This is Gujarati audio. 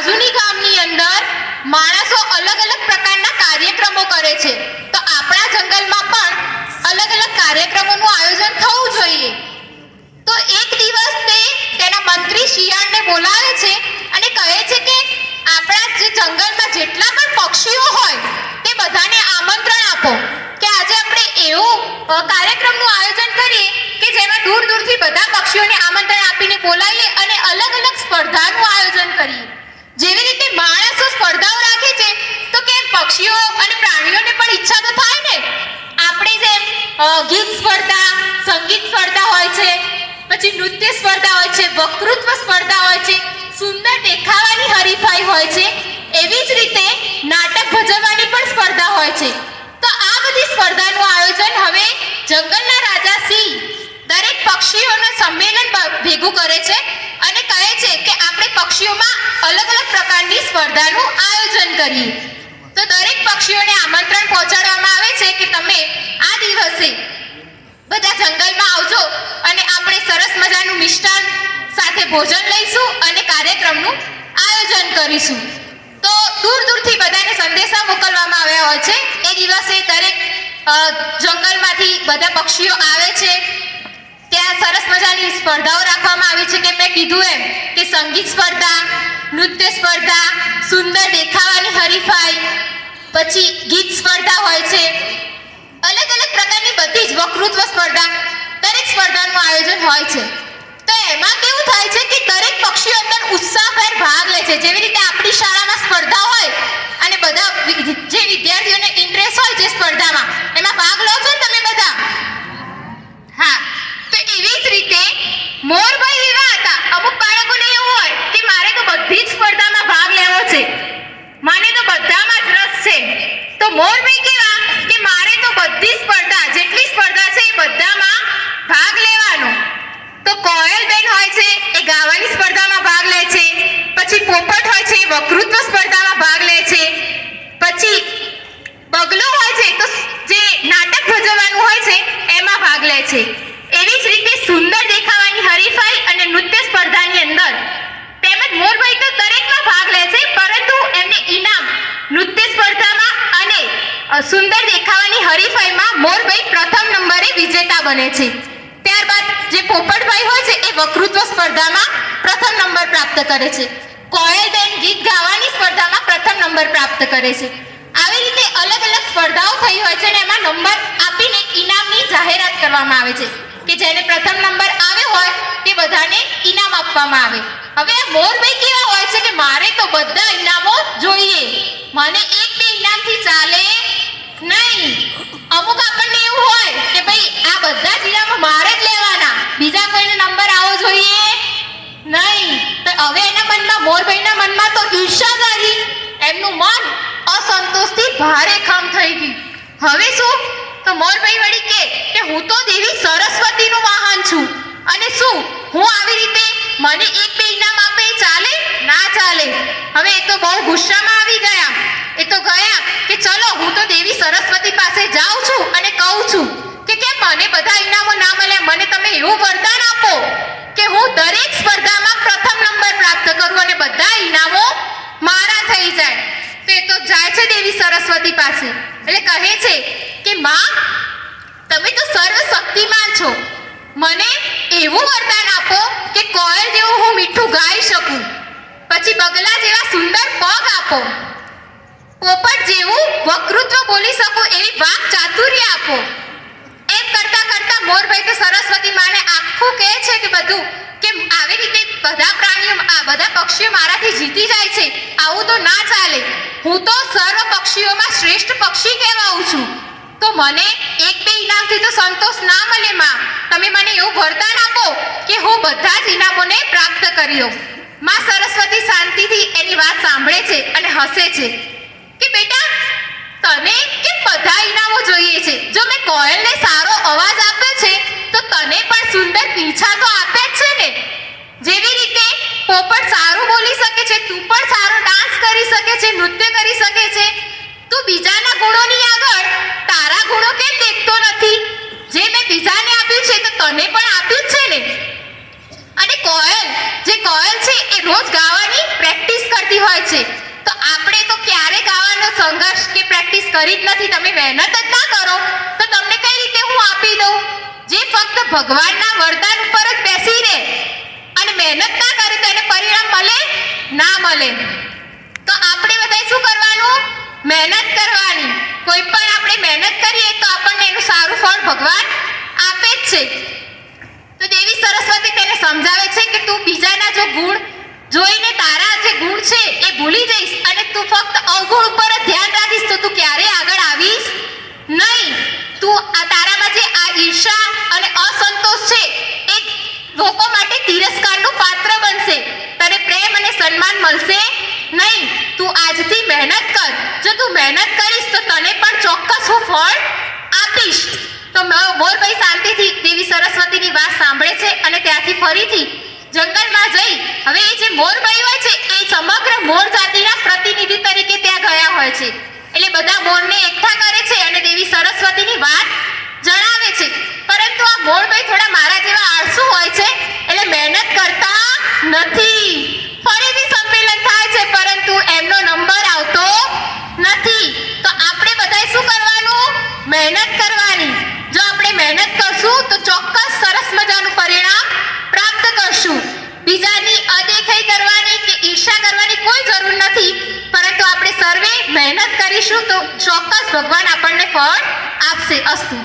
બાજુની ગામની અંદર માણસો અલગ અલગ પ્રકારના કાર્યક્રમો કરે છે. તો આપણા જંગલમાં પણ અલગ અલગ કાર્યક્રમોનું આયોજન થવું જોઈએ. તો એક દિવસ તે તેના મંત્રી શિયાળને બોલાવે છે અને કહે છે કે આપણા જે જંગલમાં જેટલા પણ પક્ષીઓ હોય, તે બધાને આમંત્રણ આપો કે આજે આપણે એવું કાર્યક્રમનું આયોજન કરીએ કે જેમાં દૂર દૂરથી બધા પક્ષીઓને આમંત્રણ આપીને બોલાવીએ અને અલગ અલગ સ્પર્ધાનું આયોજન કરીએ. જેવી રીતે માણસો સ્પર્ધાઓ રાખે છે, તો કેમ પક્ષીઓ અને પ્રાણીઓને પણ ઈચ્છા તો થાય ને? આપણે જેમ ગીત સ્પર્ધા, સંગીત સ્પર્ધા હોય છે, પછી નૃત્ય સ્પર્ધા હોય છે, વક્તૃત્વ સ્પર્ધા હોય છે, સુંદર દેખાવાની હરીફાઈ હોય છે, એવી જ રીતે નાટક ભજવવાની પણ સ્પર્ધા હોય છે. તો આ બધી સ્પર્ધાનું આયોજન હવે જંગલના રાજા સિંહ દરેક પક્ષીઓના સંમેલન ભેગું કરે છે. આપણે પક્ષીઓમાં અલગ અલગ પ્રકારની સ્પર્ધાનું આયોજન કરીએ. તો દરેક પક્ષીઓને આમંત્રણ પહોંચાડવામાં આવે છે કે તમે આ દિવસે બધા જંગલમાં આવજો અને આપણે સરસ મજાનું મિષ્ટાન સાથે ભોજન લઈશું અને કાર્યક્રમનું આયોજન કરીશું. તો દૂર દૂરથી બધાને સંદેશા મોકલવામાં આવ્યા હોય છે. એ દિવસે દરેક જંગલમાંથી બધા પક્ષીઓ આવે છે. ત્યાં સરસ મજાની સ્પર્ધાઓ રાખવામાં આવી છે કે મેં કીધું એમ કે સંગીત સ્પર્ધા, નૃત્ય સ્પર્ધા, સુંદર દેખાવાની હરીફાઈ, પછી ગીત સ્પર્ધા હોય છે. અલગ અલગ પ્રકારની બધી જ વક્તૃત્વ સ્પર્ધા દરેક સ્પર્ધાનું આયોજન હોય છે. તો એમાં કેવું થાય છે કે દરેક પક્ષીઓ અંદર ઉત્સાહભેર ભાગ લે છે. જેવી રીતે આપણી શાળામાં સ્પર્ધા હોય અને બધા જે વિદ્યાર્થીઓને ઇન્ટરેસ્ટ હોય જે સ્પર્ધામાં એમાં ભાગ લો છો ને તમે બધા હા તો એવી જ રીતે મોરભાઈ એવા હતા અમુક બાળકોને એવું હોય કે મારે તો બધી જ સ્પર્ધામાં ભાગ લેવો છે મને તો બધામાં જ રસ છે તો મોરભાઈ કેવા કે મારે તો બધી સ્પર્ધા, જેટલી સ્પર્ધા છે એ બધામાં ભાગ લેવાનો. તો કોયલબેન હોય છે, એ ગાવાની સ્પર્ધામાં ભાગ લે છે. પછી પોપટ હોય છે, એ વક્તૃત્વ સ્પર્ધામાં ભાગ લે છે. પછી બગલો હોય છે, તો જે નાટક ભજવવાનું હોય છે, એમાં ભાગ લે છે. એવી જ રીતે સુંદર દેખાવાની હરીફાઈ અને નૃત્ય સ્પર્ધાની અંદર તેમજ મોરભાઈ તો દરેકમાં ભાગ લે છે પરંતુ એમને ઇનામ નૃત્ય સ્પર્ધામાં અને અ, સુંદર દેખાવાની હરીફાઈમાં મોરભાઈ પ્રથમ નંબરે વિજેતા બને છે. ત્યારબાદ જે પોપટભાઈ હોય છે, એ વક્તૃત્વ સ્પર્ધામાં પ્રથમ નંબર પ્રાપ્ત કરે છે. કોયલબેન ગીત ગાવાની સ્પર્ધામાં પ્રથમ નંબર પ્રાપ્ત કરે છે. આવી રીતે અલગ અલગ સ્પર્ધાઓ થઈ હોય છે અને એમાં નંબર આપીને ઇનામની જાહેરાત કરવામાં આવે છે. કે જેને પ્રથમ નંબર આવ્યો હોય, તે બધાને ઇનામ આપવામાં આવે. હવે મોરભાઈ કેવા હોય છે કે મારે તો બધા ઇનામો જોઈએ. મને એક બે ઇનામથી ચાલે. નહીં. અમુક આપણને એવું હોય કે ભાઈ આ બધા જીરામાં મારે જ લેવાના. બીજા કોઈને નંબર આવો જોઈએ? નહીં. તો હવે એના મનમાં મોરભાઈના મનમાં તો ઈર્ષા જાગી એમનું મન અસંતોષથી ભારે ખમ થઈ ગયું. હવે શું? તો મોરભાઈ વળી કે કે હું તો દેવી સરસ્વતીનું વાહન છું. અને શું? હું આવી રીતે મને એક બે ઇનામ આપે ચાલે? ના ચાલે. હવે એ તો બહુ ગુસ્સામાં આવી ગયા એ તો ગયા કે ચલો હું તો દેવી સરસ્વતી પાસે જાઉં છું અને કહું છું કે કેમ મને બધા ઇનામો ના મળ્યા મને તમે એવું વરદાન આપો કે હું દરેક સ્પર્ધામાં પ્રથમ નંબર પ્રાપ્ત કરું અને બધા ઇનામો મારા થઈ જાય. તો એ તો જાય છે દેવી સરસ્વતી પાસે. એટલે કહે છે કે, માં, તમે તો સર્વશક્તિમાન છો. મને એવું વરદાન આપો કે કોયલ જેવું હું મીઠું ગાઈ શકું. પછી બગલા જેવા સુંદર પગ આપો. પોપટ જેવું વક્તૃત્વ બોલી શકું એવી વાક ચાતુર્ય આપો. મોરભાઈ તો સરસ્વતી માને આખું કહે છે કે બધું, કે આવી રીતે બધા પ્રાણીઓ, આ બધા પક્ષીઓ મારાથી જીતી જાય છે, આવું તો ના ચાલે. હું તો સર્વ પક્ષીઓમાં શ્રેષ્ઠ પક્ષી કહેવાઉં છું. તો મને એક બે ઇનામથી તો સંતોષ ના મળે, માં. તમે મને એવું વરદાન આપો કે હું બધા જ ઇનામોને પ્રાપ્ત કરી લઉં માં સરસ્વતી શાંતિથી એની વાત સાંભળે છે અને હસે છે. કે બેટા, તને કે બધા ઇનામો જોઈએ છે? જો મેં કોયલને સારો અવાજ આપ્યો છે તો તને પણ સુંદર પીછા તો આપે જ છે ને જેવી રીતે પોપટ સારું બોલી શકે છે તું પણ સારો ડાન્સ કરી શકે છે નૃત્ય કરી શકે છે તું બીજાના ગુણોની આગળ તારા ગુણો કેમ દેખતો નથી? જે મેં બીજાને આપ્યું છે તો તને પણ આપ્યું જ છે ને? અને કોયલ, જે કોયલ છે એ રોજ ગાવાની પ્રેક્ટિસ કરતી હોય છે. તો આપણે તો ક્યારે ગાવાનો સંઘર્ષ કે પ્રેક્ટિસ કરી જ નથી, તમે મહેનત જ ના કરો. તો તમને કઈ રીતે હું આપી દઉં? જે ફક્ત ભગવાનના વરદાન ઉપર જ બેસી રહે અને મહેનત ના કરે તો એને પરિણામ મળે ના મળે. તો આપણે બધાએ શું કરવાનું? મહેનત કરવાની. કોઈ પણ આપણે મહેનત કરીએ તો આપણને એનું સારું ફળ ભગવાન આપે જ છે. તો દેવી સરસ્વતી તેને સમજાવે છે કે તું બીજાના જો ગુણ જોઈને તારા જે ગુણ છે એ ભૂલી જઈશ અને તું ફક્ત અવગુણ ઉપર જ ધ્યાન રાખીશ તો તું ક્યારે આગળ આવીશ નહીં. તું આ તારામાં જે આ ઈર્ષા અને અસંતોષ છે એ લોકો માટે તિરસ્કારનું પાત્ર બનશે. તને પ્રેમ અને સન્માન મળશે નહીં. તું આજથી મહેનત કર. જો તું મહેનત કરીશ, તો તને પણ ચોક્કસ હું ફળ આપીશ. તો મોરભાઈ શાંતિથી. દેવી સરસ્વતીની વાત સાંભળે છે અને ત્યાંથી ફરીથી જંગલમાં જઈ. હવે એ જે મોરભાઈ હોય છે, એ સમગ્ર મોર જાતિના પ્રતિનિધિ તરીકે ત્યાં ગયા હોય છે. એટલે બધા મોરને એકઠા કરે છે અને દેવી સરસ્વતીની વાત જણાવે છે પરંતુ આ મોરભાઈ થોડા મારા જેવા આળસુ હોય છે એટલે મહેનત કરતા નથી ફરીથી સંમેલન થાય છે પરંતુ એમનો નંબર આવતો નથી તો આપણે બધાએ શું કરવાનું? મહેનત કરવાની. જો આપણે મહેનત કરશું, તો ચોક્કસ સરસ મજાનું પરિણામ પ્રાપ્ત કરશું. બીજાની અદેખાઈ કરવાની કે ઈર્ષા કરવાની કોઈ જરૂર નથી, પરંતુ આપણે સર્વે મહેનત કરીશું તો ચોક્કસ ભગવાન આપણને ફળ આપશે અસ્તુ.